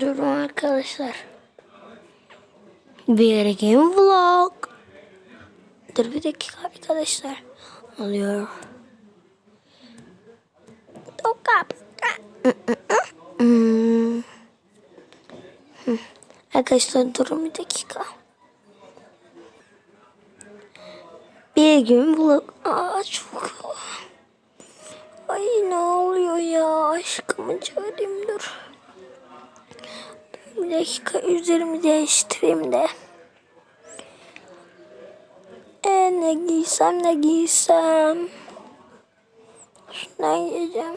Durun arkadaşlar. Bir game vlog. Dur bir dakika arkadaşlar. Oluyor. Toka. Hı. Arkadaşlar durun bir dakika. Bir gün vlog. Aa çok. Ay ne oluyor ya aşkımı çağırayım dur. Bir dakika üzerimi değiştireyim de. E ne giysem ne giysem. Şundan giyeceğim.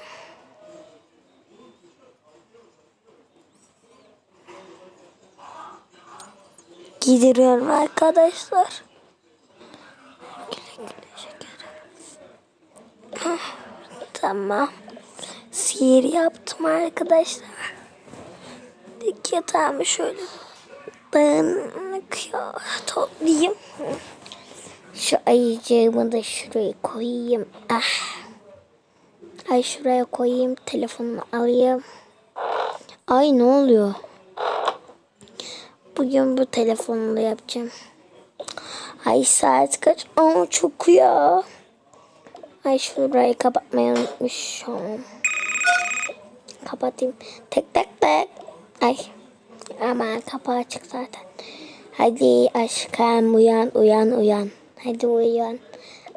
Giydiriyorum arkadaşlar. Güle güle şekerim. Tamam. Sihir yaptım arkadaşlar. Dik yatağımı şöyle dağınık ya toplayayım. Şu ayıcığımı da şuraya koyayım. Ah. Ay şuraya koyayım. Telefonumu alayım. Ay ne oluyor? Bugün bu telefonla yapacağım. Ay saat kaç? Aa çok ya. Ay şurayı kapatmayı unutmuşum. Kapatayım. Tek tek tek. Ay. Ama kapı açık zaten. Hadi aşkım uyan uyan uyan. Hadi uyan.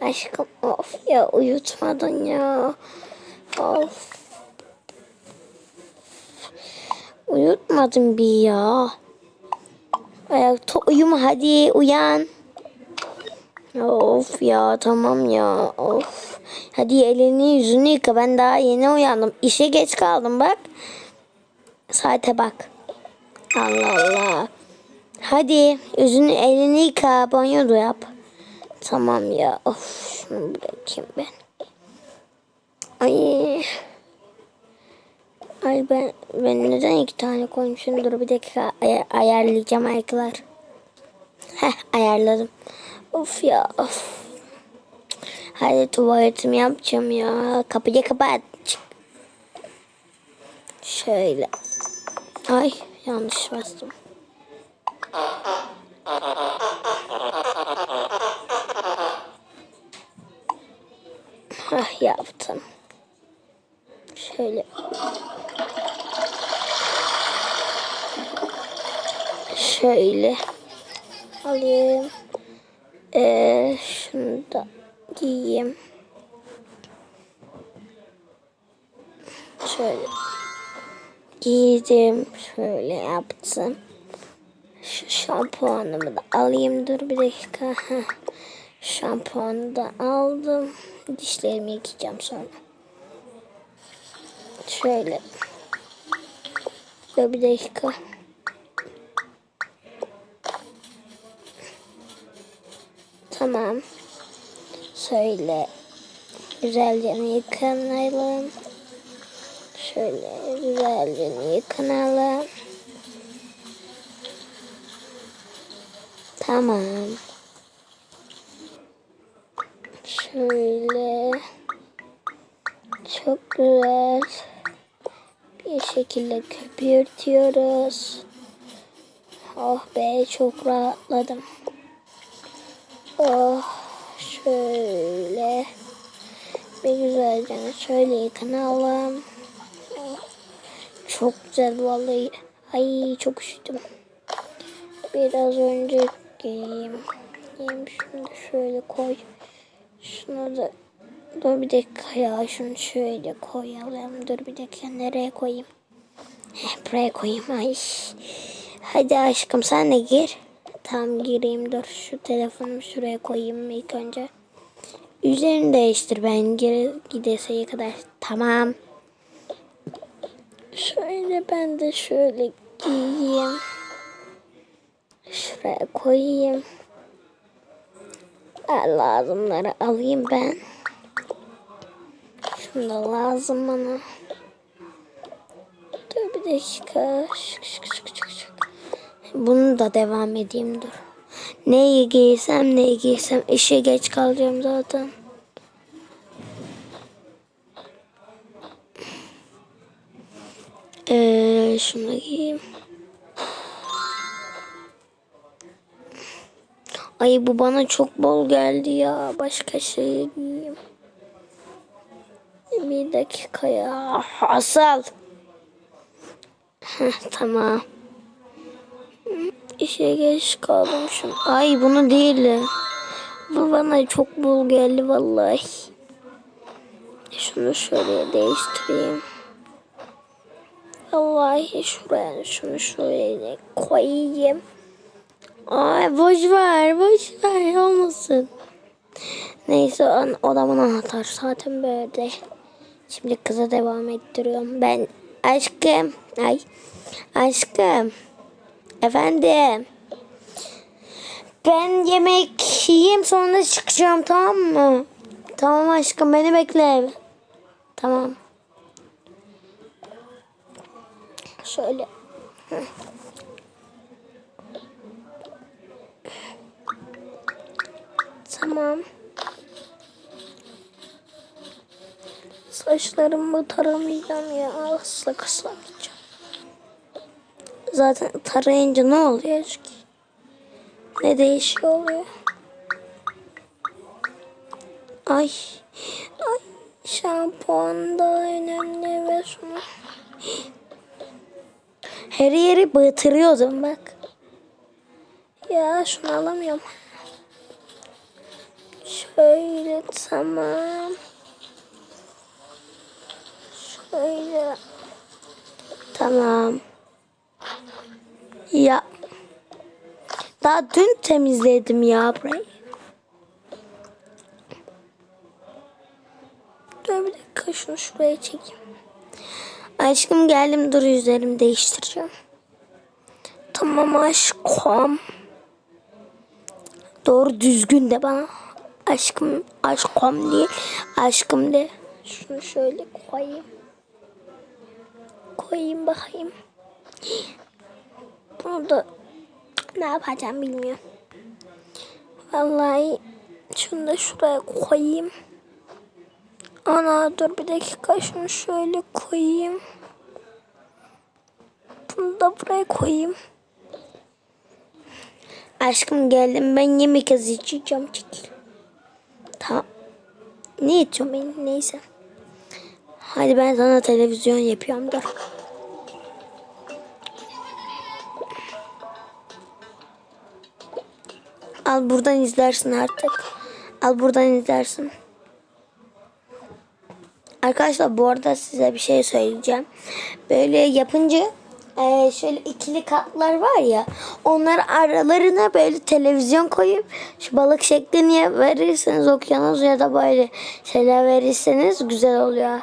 Aşkım of ya uyutmadın ya. Of. Uyutmadın bir ya. Ayakta uyuma hadi uyan. Of ya tamam ya of. Hadi elini yüzünü yıka ben daha yeni uyandım. İşe geç kaldım bak. Saate bak. Allah Allah. Hadi yüzünü elini yıka banyo da yap. Tamam ya of şunu bırakayım ben. Ay. Ay ben, ben neden iki tane koymuşum? Dur bir dakika ay- ayarlayacağım arkadaşlar. Heh ayarladım. Of ya of. Hadi tuvaletimi yapacağım ya. Kapıyı kapat. Şöyle. Ay yanlış bastım. Hah yaptım. Şöyle. Şöyle. Alayım. Ee, şunu da giyeyim. Şöyle. Giydim. Şöyle yaptım. Şu şampuanımı da alayım. Dur bir dakika. Heh. Şampuanı da aldım. Dişlerimi yıkayacağım sonra. Şöyle. Dur bir dakika. Tamam. Şöyle güzelce yıkanalım. Şöyle güzelce yıkanalım. Tamam. Şöyle çok güzel bir şekilde köpürtüyoruz. Oh be çok rahatladım. Oh şöyle bir güzelce şöyle yıkanalım. Çok güzel vallahi. Ay çok üşüdüm. Biraz önce giyeyim. Giyeyim şunu şöyle koy. Şunu da dur bir dakika ya şunu şöyle koyalım. Dur bir dakika nereye koyayım? Heh, buraya koyayım. Ay. Hadi aşkım sen de gir. Tamam gireyim dur. Şu telefonumu şuraya koyayım ilk önce. Üzerini değiştir ben geri gideseye kadar. Tamam. Şöyle ben de şöyle giyeyim. Şuraya koyayım. Ha, lazımları alayım ben. Şunu da lazım bana. Dur bir dakika. Şık şık şık şık şık. Bunu da devam edeyim dur. Neyi giysem neyi giysem işe geç kalacağım zaten. Ee, şunu giyeyim. Ay bu bana çok bol geldi ya. Başka şey giyeyim. Bir dakika ya. Asal. Heh, tamam. İşe geç kaldım şu. Ay bunu değil. Bu bana çok bol geldi vallahi. Şunu şöyle değiştireyim. Vallahi şuraya şunu şöyle koyayım. Ay boş ver boş ver olmasın. Neyse an- odamın anahtar zaten böyle. Şimdi kıza devam ettiriyorum. Ben aşkım. Ay aşkım. Efendim. Ben yemek yiyeyim sonra çıkacağım tamam mı? Tamam aşkım beni bekle. Tamam. Şöyle. Tamam. Saçlarımı taramayacağım ya. Asla kıslamayacağım. Zaten tarayınca ne oluyor ki? Ne değişiyor oluyor? Ay. Ay. Şampuan da önemli ve şunu. Her yeri batırıyordum bak. Ya şunu alamıyorum. Şöyle tamam. Şöyle. Tamam. Ya. Daha dün temizledim ya burayı. Dur bir dakika şunu şuraya çekeyim. Aşkım geldim dur üzerimi değiştireceğim. Tamam aşkım. Doğru düzgün de bana. Aşkım, aşkım değil. Aşkım de. Şunu şöyle koyayım. Koyayım bakayım. Bunu da ne yapacağım bilmiyorum. Vallahi şunu da şuraya koyayım. Ana dur bir dakika şunu şöyle koyayım. Bunu da buraya koyayım. Aşkım geldim ben yemek hazırlayacağım çekil. Tamam. Ne içiyorum ben neyse. Hadi ben sana televizyon yapıyorum dur. Al buradan izlersin artık. Al buradan izlersin. Arkadaşlar bu arada size bir şey söyleyeceğim. Böyle yapınca e, şöyle ikili katlar var ya onlar aralarına böyle televizyon koyup şu balık şeklini verirseniz okyanus ya da böyle şeyler verirseniz güzel oluyor.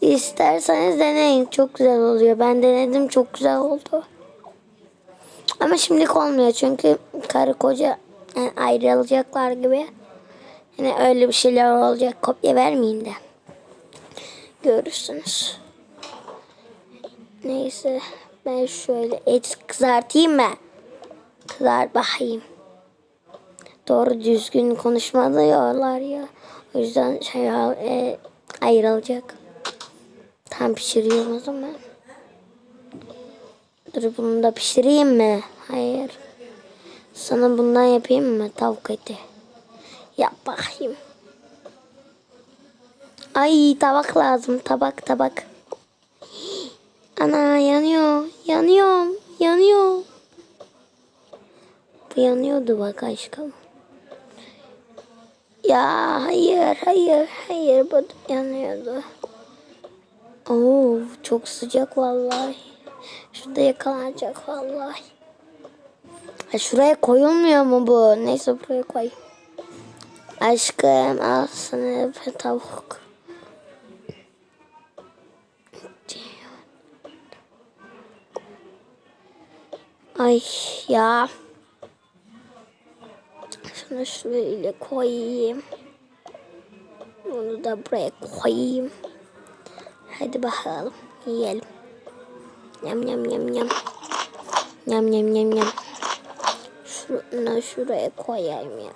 İsterseniz deneyin çok güzel oluyor. Ben denedim çok güzel oldu. Ama şimdilik olmuyor çünkü karı koca yani ayrılacaklar gibi. Yani öyle bir şeyler olacak kopya vermeyin de. Görürsünüz. Neyse ben şöyle et kızartayım mı? Kızar bakayım. Doğru düzgün konuşmalıyorlar ya. O yüzden şey e, ayrılacak. Tam pişiriyorum o zaman. Dur bunu da pişireyim mi? Hayır. Sana bundan yapayım mı tavuk eti? Yap bakayım. Ay tabak lazım. Tabak tabak. Ana yanıyor. Yanıyorum. Yanıyor. Bu yanıyordu bak aşkım. Ya hayır hayır hayır bu yanıyordu. Oo çok sıcak vallahi. Şurada yakalanacak vallahi. Ha, şuraya koyulmuyor mu bu? Neyse buraya koy. Aşkım al tavuk. Ay ya. Şunu şöyle koyayım. Bunu da buraya koyayım. Hadi bakalım yiyelim. Yam yam yam yam. Yam yam yam yam. Şunu şuraya koyayım ya.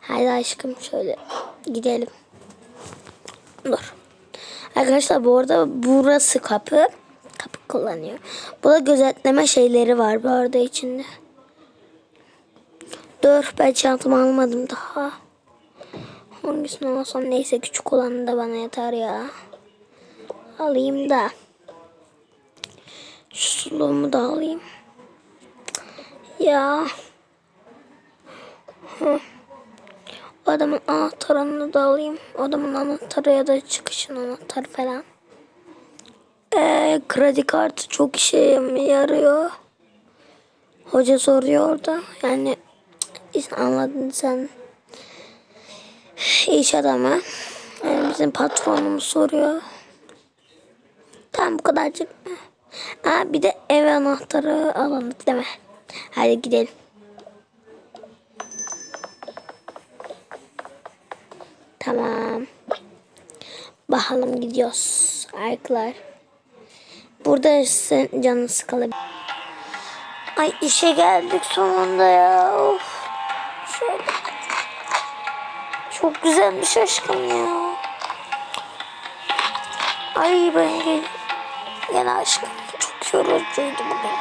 Hadi aşkım şöyle gidelim. Dur. Arkadaşlar bu arada burası kapı. Kapı kullanıyor. Bu da gözetleme şeyleri var bu arada içinde. Dur ben çantamı almadım daha. Hangisini alsam neyse küçük olanı da bana yeter ya. Alayım da. Şu suluğumu da alayım. Ya. O adamın anahtarını da alayım. O adamın anahtarı ya da çıkışın anahtarı falan. Ee, kredi kartı çok işe yarıyor. Hoca soruyor orada. Yani anladın sen. İş adamı. Yani bizim patronumuz soruyor. Tamam bu kadarcık. Aa, bir de ev anahtarı alalım değil? Hadi gidelim. Tamam. Bakalım gidiyoruz arkadaşlar. Burada sen canın sıkılır. Ay işe geldik sonunda ya. Of. Şöyle. Çok güzelmiş aşkım ya. Ay ben. Gel aşkım. Çok yorucuydu bugün.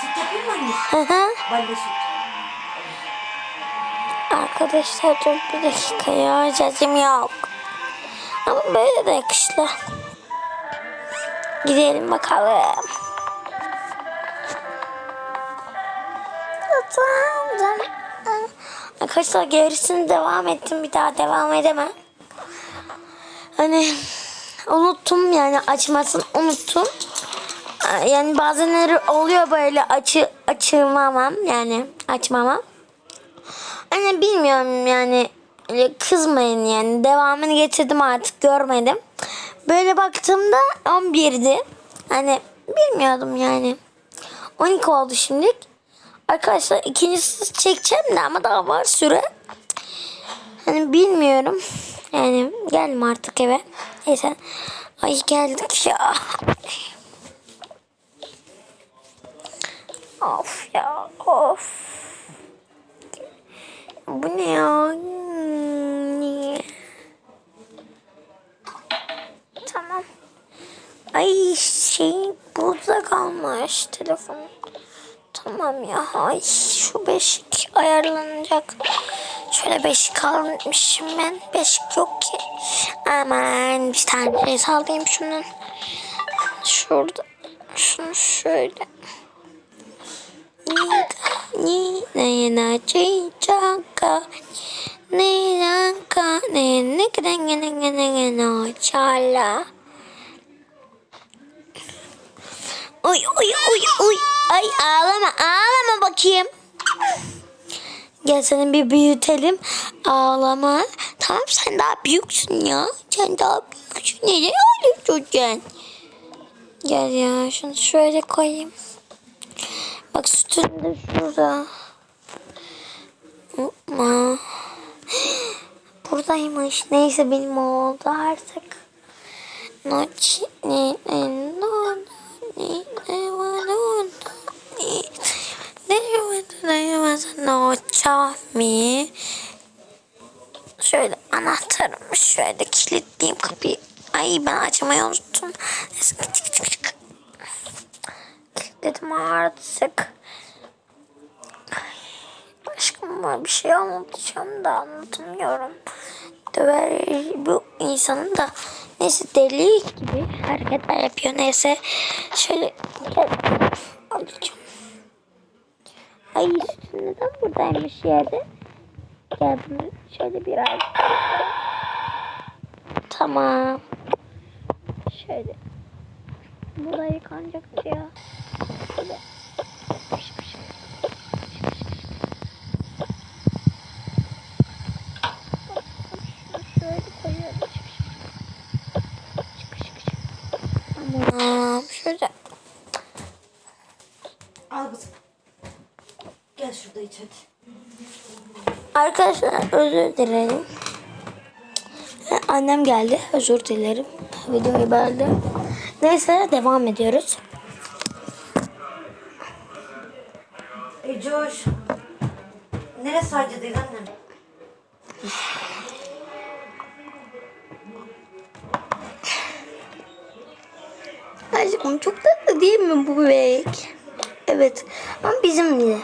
Süt yapayım mı anne? Arkadaşlar dur bir dakika ya. Sesim yok. De yakışlı. Gidelim bakalım. Tamam. Arkadaşlar gerisini devam ettim. Bir daha devam edemem. Hani unuttum yani açmasını unuttum. Yani bazenleri oluyor böyle açı açılmamam yani açmamam. Hani bilmiyorum yani kızmayın yani devamını getirdim artık görmedim. Böyle baktığımda 11'di. Hani bilmiyordum yani. 12 oldu şimdilik. Arkadaşlar ikincisi çekeceğim de ama daha var süre. Hani bilmiyorum. Yani geldim artık eve. Neyse. Ay geldik ya. Of ya of. Bu ne ya? Hmm? Tamam. Ay şey burada kalmış telefon. Tamam ya. Ay şu beşik ayarlanacak. Şöyle beşik almışım ben. Beşik yok ki. Aman bir tane şey sallayayım şunun. Şurada. Şunu şöyle. Ni ni na chi chaka ni na ka ni ni ka ni ni ni ni no chala. Uy uy uy uy. Ay ağlama ağlama bakayım. Gel seni bir büyütelim. Ağlama. Tamam sen daha büyüksün ya. Sen daha büyüksün. Neden ağlıyorsun? Gel ya şunu şöyle koyayım. Bak sütün de şurada. Aa. Buradaymış. Neyse benim oldu artık. Noci ne ne no ne ne no ne ne ne no çami. Şöyle anahtarımı şöyle kilitleyeyim kapıyı. Ay ben açmayı unuttum. Neyse Kilitledim artık. Aşkım var bir şey anlatacağım da anlatamıyorum. Döver bu insanın da neyse deli gibi hareketler yapıyor. Neyse şöyle gel alacağım. Ay neden buradaymış yerde? Gel bunu şöyle biraz. Tamam. Şöyle. Burada yıkanacaktı ya. Tamam. Şöyle. Al kızım. Gel şurada iç hadi. Arkadaşlar özür dilerim. Annem geldi. Özür dilerim. Videoyu böldü. Neyse devam ediyoruz. yere sancıdayız annem. Aşkım çok tatlı değil mi bu bebek? Evet ama bizim diye.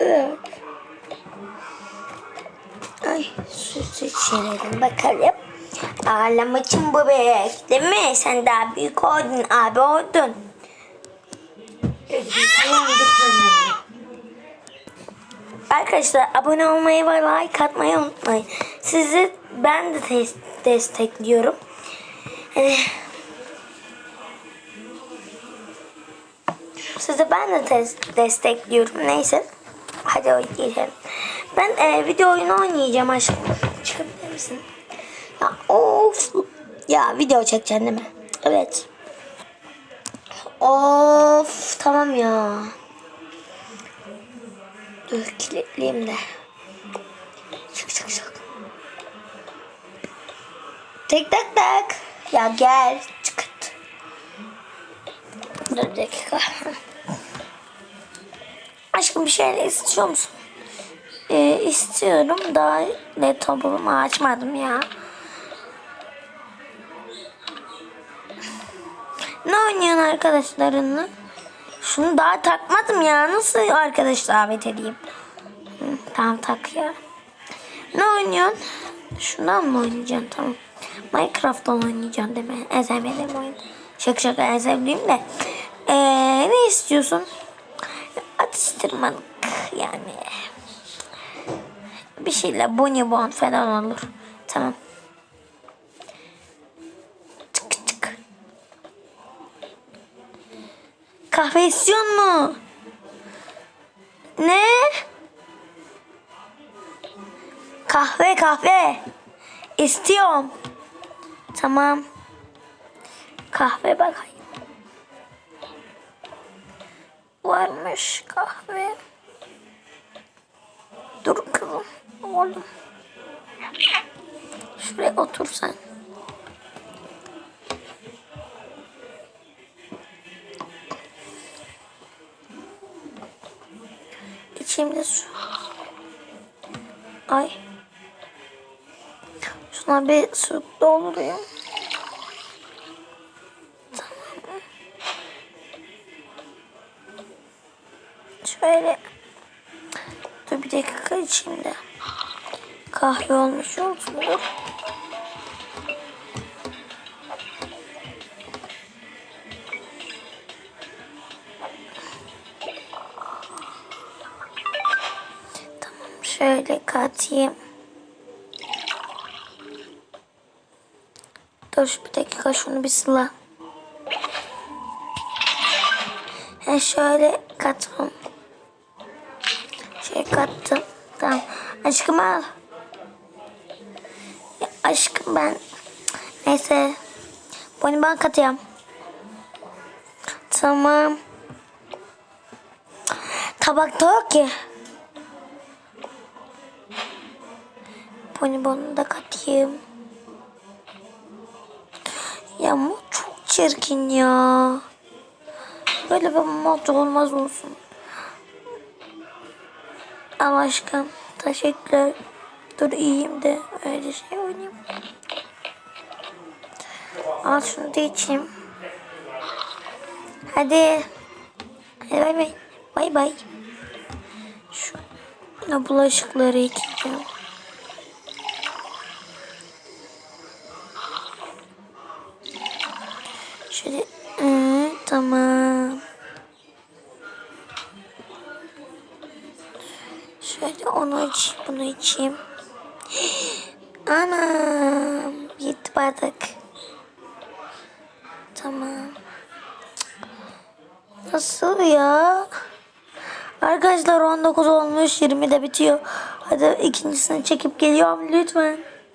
Evet. Ay su seçelim bakalım. Ağlama için bebek değil mi? Sen daha büyük oldun abi oldun. Evet, Arkadaşlar abone olmayı ve like atmayı unutmayın. Sizi ben de des- destekliyorum. Ee, sizi ben de des- destekliyorum. Neyse. Hadi oynayalım. Ben e, video oyunu oynayacağım aşkım. Çıkabilir misin? Ya of. Ya video çekeceksin değil mi? Evet. Of tamam ya. Kilitleyeyim de. Çık çık çık. Tek tak tak. Ya gel. Çıkıt. Dur dakika. Aşkım bir şeyler istiyor musun? Ee, istiyorum. Daha laptopumu açmadım ya. Ne oynuyorsun arkadaşlarınla? Şunu daha takmadım ya. Nasıl arkadaş davet edeyim? Tamam tak ya. Ne oynuyorsun? Şundan mı oynayacaksın? Tamam. Minecraft'tan oynayacaksın değil mi? En sevmediğim oyun. Şaka şaka en sevdiğim de. Ee, ne istiyorsun? Atıştırmalık yani. Bir şeyle bonibon falan olur. Tamam. Çık çık. Kahve istiyor mu? Ne? Kahve kahve. İstiyorum. Tamam. Kahve bakayım. Varmış kahve. Dur kızım. Oğlum. Şuraya otur sen. İçeyim su. Ay. Şuna bir su doldurayım. Tamam. Şöyle. Dur bir dakika içeyim de. Kahve olmuş olsun. Dur. Şöyle katayım. Dur bir dakika şunu bir sıla. He şöyle katalım. Şey kattım. Tamam. Aşkım al. Ya aşkım ben. Neyse. Bunu ben katayım. Tamam. Tabakta yok ki. Bonibonu da katayım. Çirkin ya. Böyle bir mod olmaz olsun. Al aşkım. Teşekkürler. Dur iyiyim de öyle şey oynayayım. Al şunu da içeyim. Hadi. Hadi bay bay. Bay bay. Şu bulaşıkları yıkayacağım. Şöyle Hı, tamam. Şöyle onu içeyim, bunu içeyim. Anam, gitti bardak. Tamam. Nasıl ya? Arkadaşlar 19 olmuş, 20'de bitiyor. Hadi ikincisini çekip geliyorum lütfen.